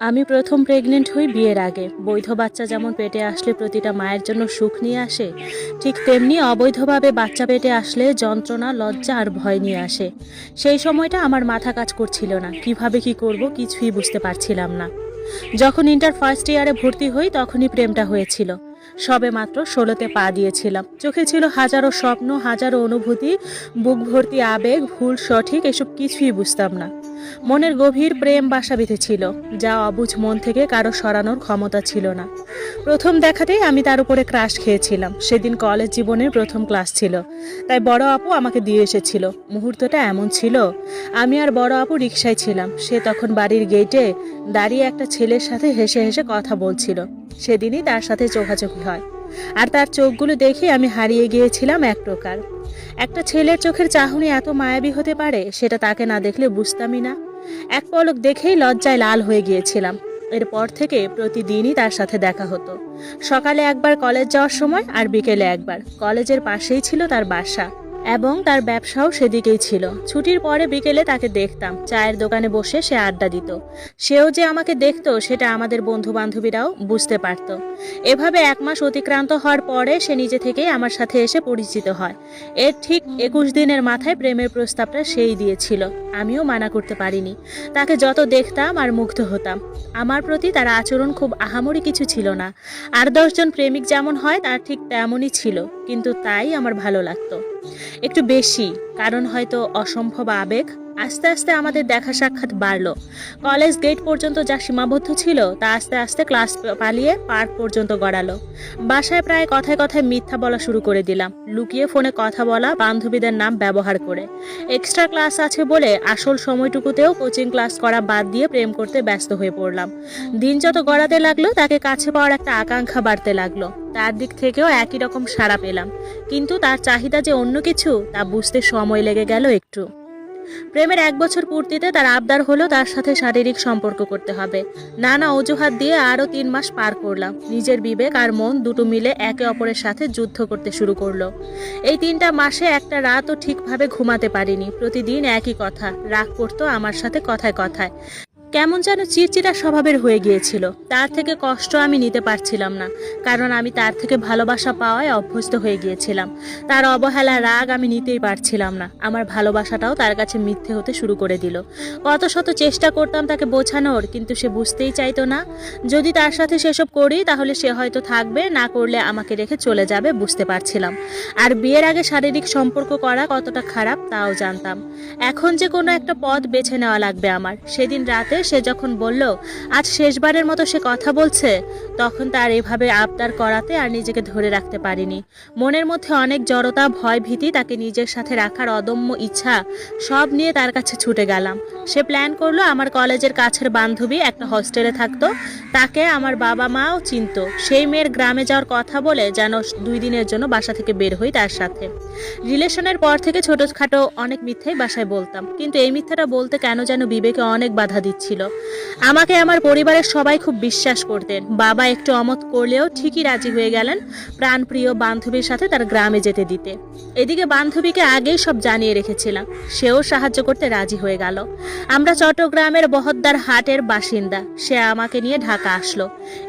আমি প্রথম প্রেগনেন্ট হই বিয়ের আগে। বৈধ বাচ্চা যেমন পেটে আসলে প্রতিটা মায়ের জন্য সুখ নিয়ে আসে, ঠিক তেমনি অবৈধভাবে বাচ্চা পেটে আসলে যন্ত্রণা, লজ্জা আর ভয় নিয়ে আসে। সেই সময়টা আমার মাথা কাজ করছিল না। কীভাবে কি করব কিছুই বুঝতে পারছিলাম না। যখন ইন্টার ফার্স্ট ইয়ারে ভর্তি হই তখনই প্রেমটা হয়েছিল। সবে মাত্র ষোলোতে পা দিয়েছিলাম। চোখে ছিল হাজারো স্বপ্ন, হাজারো অনুভূতি, বুক ভর্তি আবেগ, ভুল সঠিক, এসব কিছুই বুঝতাম না। মনের গভীর প্রেম বাসা বেঁধেছিল, যা অবুঝ মন থেকে কারও সরানোর ক্ষমতা ছিল না। প্রথম দেখাতেই আমি তার উপরে ক্রাশ খেয়েছিলাম। সেদিন কলেজ জীবনের প্রথম ক্লাস ছিল। তাই বড় আপু আমাকে দিয়ে এসেছিল। মুহূর্তটা এমন ছিল, আমি আর বড় আপু রিক্সায় ছিলাম। সে তখন বাড়ির গেটে দাঁড়িয়ে একটা ছেলের সাথে হেসে হেসে কথা বলছিল। সেদিনই তার সাথে চোখাচোখি হয়। আর তার চোখগুলো দেখে আমি হারিয়ে গিয়েছিলাম এক প্রকার। একটা ছেলের চোখের চাহনি এত মায়াবী হতে পারে, সেটা তাকে না দেখলে বুঝতামই না। এক পলক দেখেই লজ্জায় লাল হয়ে গিয়েছিলাম। এরপর থেকে প্রতিদিনই তার সাথে দেখা হতো। সকালে একবার কলেজ যাওয়ার সময় আর বিকেলে একবার। কলেজের পাশেই ছিল তার বাসা। এবং তার ব্যবসাও সেদিকেই ছিল। ছুটির পরে বিকেলে তাকে দেখতাম। চায়ের দোকানে বসে সে আড্ডা দিত। সেও যে আমাকে দেখতো, সেটা আমাদের বন্ধু বান্ধবীরাও বুঝতে পারত। এভাবে এক মাস অতিক্রান্ত হওয়ার পরে সে নিজে থেকেই আমার সাথে এসে পরিচিত হয়। এর ঠিক একুশ দিনের মাথায় প্রেমের প্রস্তাবটা সেই দিয়েছিল। আমিও মানা করতে পারিনি। তাকে যত দেখতাম আর মুগ্ধ হতাম। আমার প্রতি তার আচরণ খুব আহামরি কিছু ছিল না। আর দশজন প্রেমিক যেমন হয়, তার ঠিক তেমনই ছিল। কিন্তু তাই আমার ভালো লাগতো। একটু বেশি কারণ হয়তো অসম্ভব আবেগ আস্তে আস্তে আমাদের দেখা সাক্ষাৎ বাড়লো। কলেজ গেট পর্যন্ত যা সীমাবদ্ধ ছিল, তা আস্তে আস্তে ক্লাস পালিয়ে পার্ক পর্যন্ত গড়ালো। বাসায় প্রায় কথায় কথায় মিথ্যা বলা শুরু করে দিলাম। লুকিয়ে ফোনে কথা বলা, বান্ধবীদের নাম ব্যবহার করে। এক্সট্রা ক্লাস আছে বলে আসল সময়টুকুতেও কোচিং ক্লাস করা বাদ দিয়ে প্রেম করতে ব্যস্ত হয়ে পড়লাম। দিন যত গড়াতে লাগল, তাকে কাছে পাওয়ার একটা আকাঙ্ক্ষা বাড়তে লাগল। তার দিক থেকেও একই রকম সাড়া পেলাম। কিন্তু তার চাহিদা যে অন্য কিছু, তা বুঝতে সময় লেগে গেল একটু। প্রেমের এক বছর পূর্তিতে তার আবদার হলো তার সাথে শারীরিক সম্পর্ক করতে হবে। নানা অজুহাত দিয়ে আরও তিন মাস পার করলাম। নিজের বিবেক আর মন দুটো মিলে একে অপরের সাথে যুদ্ধ করতে শুরু করল। এই তিনটা মাসে একটা রাতও ঠিকভাবে ঘুমাতে পারিনি। প্রতিদিন একই কথা, রাগ করতো আমার সাথে কথায় কথায়। কেমন যেন চিরচিরা স্বভাবের হয়ে গিয়েছিল। তার থেকে কষ্ট আমি নিতে পারছিলাম না, কারণ আমি তার থেকে ভালোবাসা পাওয়ায় অভ্যস্ত হয়ে গিয়েছিলাম। তার অবহেলা রাগ আমি নিতেই পারছিলাম না, আমার ভালোবাসাটাও তার কাছে মিথ্যে হতে শুরু করে দিল। কত শত চেষ্টা করতাম তাকে বোঝানোর, কিন্তু সে বুঝতেই চাইতো না। যদি তার সাথে সেসব করি, তাহলে সে হয়তো থাকবে, না করলে আমাকে রেখে চলে যাবে, বুঝতে পারছিলাম। আর বিয়ের আগে শারীরিক সম্পর্ক করা কতটা খারাপ, তাও জানতাম। এখন যে কোনো একটা পথ বেছে নেওয়া লাগবে আমার। সেদিন রাতে সে যখন বলল, আজ শেষবারের মতো সে কথা বলছে, তখন তার এভাবে আবদার করাতে আর নিজেকে ধরে রাখতে পারিনি। মনের মধ্যে অনেক জড়তা ভয় ভীতি তাকে নিজের সাথে রাখার অদম্য ইচ্ছা, সব নিয়ে তার কাছে ছুটে গেলাম। সে প্ল্যান করল, আমার কলেজের কাছের বান্ধবী একটা হস্টেলে থাকতো, তাকে আমার বাবা মাও চিনত। সেই মেয়ের গ্রামে যাওয়ার কথা বলে যেন দুই দিনের জন্য বাসা থেকে বের হই তার সাথে। রিলেশনের পর থেকে ছোটোখাটো অনেক মিথ্যাই বাসায় বলতাম। কিন্তু এই মিথ্যাটা বলতে কেন যেন বিবেকে অনেক বাধা দিচ্ছিল আমাকে আমার পরিবারের সবাই খুব বিশ্বাস করতেন। বাবা একটু অমত করলেও ঠিকই রাজি হয়ে গেলেন প্রাণপ্রিয় বান্ধবীর সাথে তার গ্রামে যেতে দিতে। এদিকে বান্ধবীকে আগেই সব জানিয়ে রেখেছিলাম। সেও সাহায্য করতে রাজি হয়ে গেল। আমরা চট্টগ্রামের বহদ্দার হাটের বাসিন্দা। সে আমাকে নিয়ে ঢাকা আসলো।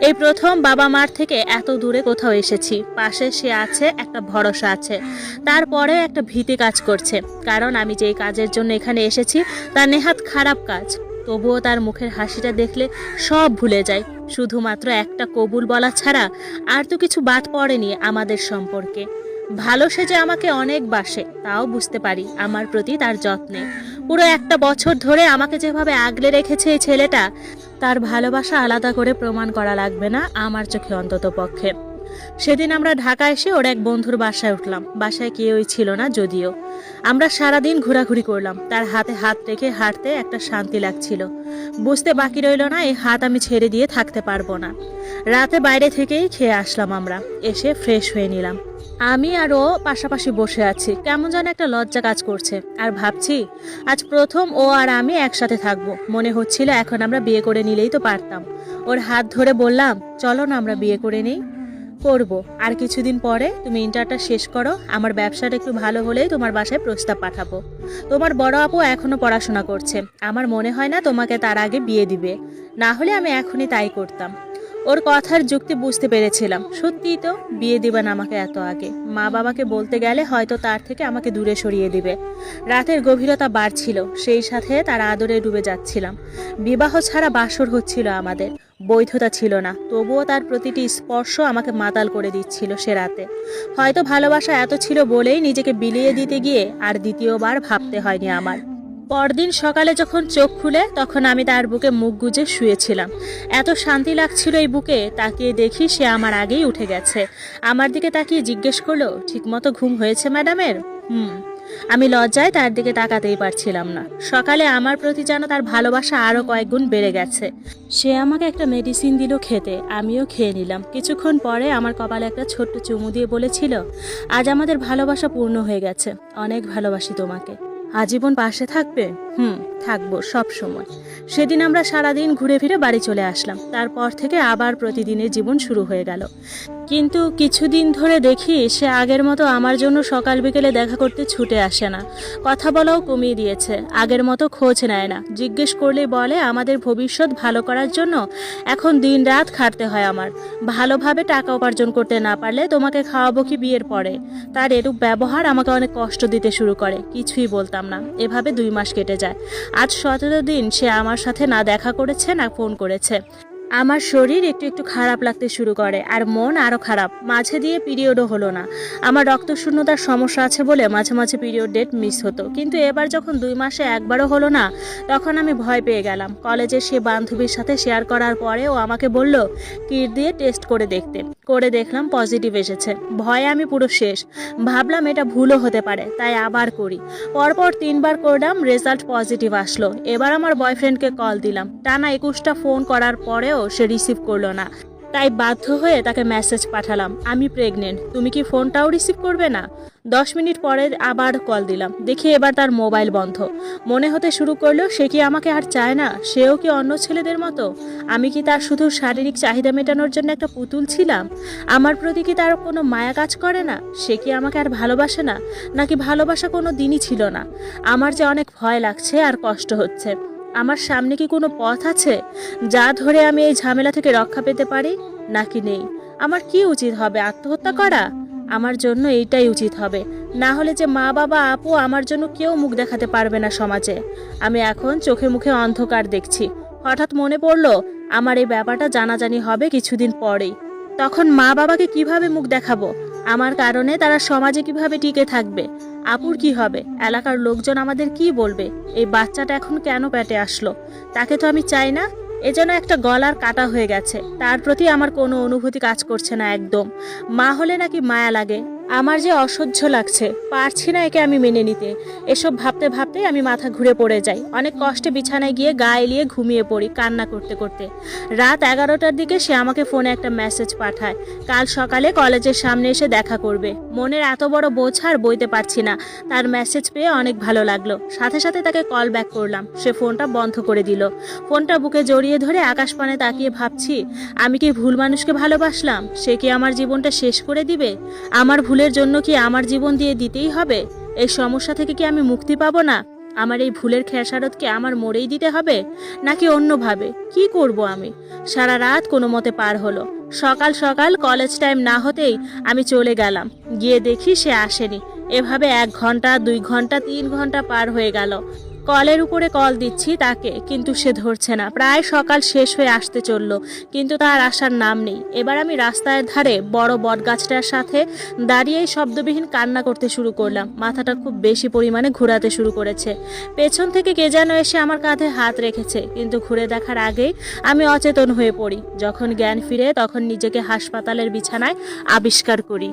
এই প্রথম বাবা মার থেকে এত দূরে কোথাও এসেছি। পাশে সে আছে, একটা ভরসা আছে। তারপরে একটা ভীতি কাজ করছে। কারণ আমি যেই কাজের জন্য এখানে এসেছি তা নেহাত খারাপ কাজ। তবুও তার মুখের হাসিটা দেখলে সব ভুলে যায়। শুধুমাত্র একটা কবুল বলা ছাড়া আর তো কিছু বাদ পড়েনি আমাদের সম্পর্কে। ভালো সে যে আমাকে অনেক বাসে, তাও বুঝতে পারি আমার প্রতি তার যত্নে। পুরো একটা বছর ধরে আমাকে যেভাবে আগলে রেখেছে এই ছেলেটা, তার ভালোবাসা আলাদা করে প্রমাণ করা লাগবে না আমার চোখে অন্তত পক্ষে সেদিন আমরা ঢাকা এসে ওর এক বন্ধুর বাসায় উঠলাম। বাসায় কেউই ছিল না যদিও। আমরা সারাদিন ঘোরাঘুরি করলাম। তার হাতে হাত রেখে হাঁটতে একটা শান্তি লাগছিল। বুঝতে বাকি রইল না, এই হাত আমি ছেড়ে দিয়ে থাকতে পারব না। রাতে বাইরে থেকেই খেয়ে আসলাম আমরা। এসে ফ্রেশ হয়ে নিলাম। আমি আর ও পাশাপাশি বসে আছি। কেমন যেন একটা লজ্জা কাজ করছে। আর ভাবছি, আজ প্রথম ও আর আমি একসাথে থাকব। মনে হচ্ছিল এখন আমরা বিয়ে করে নিলেই তো পারতাম। ওর হাত ধরে বললাম, চলো না আমরা বিয়ে করে নেই। করব। আর কিছুদিন পরে তুমি ইন্টারটা শেষ করো, আমার ব্যবসাটা একটু ভালো হলেই তোমার বাসায় প্রস্তাব পাঠাবো। তোমার বড় আপু এখনও পড়াশোনা করছে, আমার মনে হয় না তোমাকে তার আগে বিয়ে দিবে। না হলে আমি এখনই তাই করতাম। ওর কথার যুক্তি বুঝতে পেরেছিলাম। সত্যিই তো, বিয়ে দিবেন আমাকে এত আগে। মা বাবাকে বলতে গেলে হয়তো তার থেকে আমাকে দূরে সরিয়ে দিবে। রাতের গভীরতা বাড়ছিল, সেই সাথে তার আদরে ডুবে যাচ্ছিলাম। বিবাহ ছাড়া বাসর হচ্ছিল আমাদের, বৈধতা ছিল না। তবুও তার প্রতিটি স্পর্শ আমাকে মাতাল করে দিচ্ছিল সে রাতে। হয়তো ভালোবাসা এত ছিল বলেই নিজেকে বিলিয়ে দিতে গিয়ে আর দ্বিতীয়বার ভাবতে হয়নি আমার। পরদিন সকালে যখন চোখ খুলে, তখন আমি তার বুকে মুখ গুজে শুয়েছিলাম। এত শান্তি লাগছিল এই বুকে, তাকিয়ে দেখি সে আমার আগেই উঠে গেছে। আমার দিকে তাকিয়ে জিজ্ঞেস করল, ঠিকমতো ঘুম হয়েছে, ম্যাডামের? হুম। আমি লজ্জায় তার দিকে তাকাতেই পারছিলাম না। সকালে আমার প্রতি যেন তার ভালোবাসা আরও কয়েক গুণ বেড়ে গেছে। সে আমাকে একটা মেডিসিন দিল খেতে, আমিও খেয়ে নিলাম। কিছুক্ষণ পরে আমার কপালে একটা ছোট্ট চুমু দিয়ে বলেছিল, আজ আমাদের ভালোবাসা পূর্ণ হয়ে গেছে। অনেক ভালোবাসি তোমাকে। আজীবন পাশে থাকবে? হুম, থাকব সব সময়। সেদিন আমরা সারাদিন ঘুরে ফিরে বাড়ি চলে আসলাম। তারপর থেকে আবার প্রতিদিনের জীবন শুরু হয়ে গেল। কিন্তু কিছুদিন ধরে দেখি সে আগের মতো আমার জন্য সকাল বিকেলে দেখা করতে ছুটে আসে না। কথা বলাও কমিয়ে দিয়েছে। আগের মতো খোঁজ নেয় না। জিজ্ঞেস করলে বলে, আমাদের ভবিষ্যৎ ভালো করার জন্য এখন দিন রাত খাটতে হয় আমার। ভালোভাবে টাকা উপার্জন করতে না পারলে তোমাকে খাওয়াবো কি বিয়ের পরে? তার এরূপ ব্যবহার আমাকে অনেক কষ্ট দিতে শুরু করে। কিছুই বলতাম না। এভাবে দুই মাস কেটে যায়। আজ সতেরো দিন সে আমার সাথে না দেখা করেছে, না ফোন করেছে। আমার শরীর একটু একটু খারাপ লাগতে শুরু করে আর মন আরও খারাপ। মাঝে দিয়ে পিরিয়ডও হলো না। আমার রক্তশূন্যতার সমস্যা আছে বলে মাঝে মাঝে পিরিয়ড ডেট মিস হতো। কিন্তু এবার যখন দুই মাসে একবারও হলো না, তখন আমি ভয় পেয়ে গেলাম। কলেজে সে বান্ধবীর সাথে শেয়ার করার পরে ও আমাকে বলল কিট দিয়ে টেস্ট করে দেখতে। করে দেখলাম পজিটিভ এসেছে। ভয়ে আমি পুরো শেষ। ভাবলাম এটা ভুলও হতে পারে, তাই আবার করি। পরপর তিনবার করলাম রেজাল্ট পজিটিভ আসলো। এবার আমার বয়ফ্রেন্ডকে কল দিলাম। টানা একুশটা ফোন করার পরেও সে রিসিভ করল না। তাই বাধ্য হয়ে তাকে মেসেজ পাঠালাম, আমি প্রেগনেন্ট তুমি কি ফোনটাও রিসিভ করবে না? দশ মিনিট পরে আবার কল দিলাম। দেখি এবার তার মোবাইল বন্ধ। মনে হতে শুরু করল, সে কি আমাকে আর চায় না? সেও কি অন্য ছেলেদের মতো? আমি কি তার শুধু শারীরিক চাহিদা মেটানোর জন্য একটা পুতুল ছিলাম? আমার প্রতি কি তার কোনো মায়া কাজ করে না? সে কি আমাকে আর ভালোবাসে না? নাকি ভালোবাসা কোনো দিনই ছিল না? আমার যে অনেক ভয় লাগছে আর কষ্ট হচ্ছে। আমার সামনে কি কোনো পথ আছে? যা ধরে আমি এই ঝামেলা থেকে রক্ষা পেতে পারি? নাকি নেই? আমার কি উচিত হবে আত্মহত্যা করা? আমার জন্য এইটাই উচিত হবে। না হলে যে মা বাবা, আপু আমার জন্য কেউ মুখ দেখাতে পারবে না সমাজে। আমি এখন চোখে মুখে অন্ধকার দেখছি। হঠাৎ মনে পড়ল, আমার এই ব্যাপারটা জানাজানি হবে কিছুদিন পরেই। তখন মা বাবাকে কীভাবে মুখ দেখাবো? আমার কারণে তারা সমাজে কীভাবে টিকে থাকবে? আপুর কি হবে? এলাকার লোকজন আমাদের কি বলবে? এই বাচ্চাটা এখন কেন পেটে আসলো? তাকে তো আমি চাই না এজন্য একটা গলার কাটা হয়ে গেছে। তার প্রতি আমার কোনো অনুভূতি কাজ করছে না একদম। মা হলে নাকি মায়া লাগে। আমার যে অসহ্য লাগছে, পারছি না একে আমি মেনে নিতে। এসব ভাবতে ভাবতেই আমি মাথা ঘুরে পড়ে যাই। অনেক কষ্টে বিছানায় গিয়ে গা এলিয়ে ঘুমিয়ে পড়ি কান্না করতে করতে। রাত এগারোটার দিকে সে আমাকে ফোনে একটা মেসেজ পাঠায়। কাল সকালে কলেজের সামনে এসে দেখা করবে। মনের এত বড় বোঝ আর বইতে পারছি না। তার মেসেজ পেয়ে অনেক ভালো লাগল। সাথে সাথে তাকে কল ব্যাক করলাম। সে ফোনটা বন্ধ করে দিল। ফোনটা বুকে জড়িয়ে ধরে আকাশপানে তাকিয়ে ভাবছি, আমি কি ভুল মানুষকে ভালোবাসলাম? সে কি আমার জীবনটা শেষ করে দিবে? আমার ভুলের জন্য কি আমার জীবন দিয়ে দিতেই হবে? এই সমস্যা থেকে কি আমি মুক্তি পাবো না? আমার এই ভুলের খেসারতকে আমার মরেই দিতে হবে? নাকি অন্যভাবে? কি করব আমি? সারা রাত কোনো মতে পার হলো। সকাল সকাল কলেজ টাইম না হতেই আমি চলে গেলাম। গিয়ে দেখি সে আসেনি। এভাবে এক ঘণ্টা, দুই ঘণ্টা, তিন ঘণ্টা পার হয়ে গেল। কলের উপরে কল দিচ্ছি তাকে, কিন্তু সে ধরছে না। প্রায় সকাল শেষ হয়ে আসতে চলল, কিন্তু তার আসার নাম নেই। এবার আমি রাস্তার ধারে বড় বটগাছটার সাথে দাঁড়িয়েই শব্দবিহীন কান্না করতে শুরু করলাম। মাথাটা খুব বেশি পরিমাণে ঘোরাতে শুরু করেছে। পেছন থেকে কে যেন এসে আমার কাঁধে হাত রেখেছে, কিন্তু ঘুরে দেখার আগেই আমি অচেতন হয়ে পড়ি। যখন জ্ঞান ফিরে, তখন নিজেকে হাসপাতালের বিছানায় আবিষ্কার করি।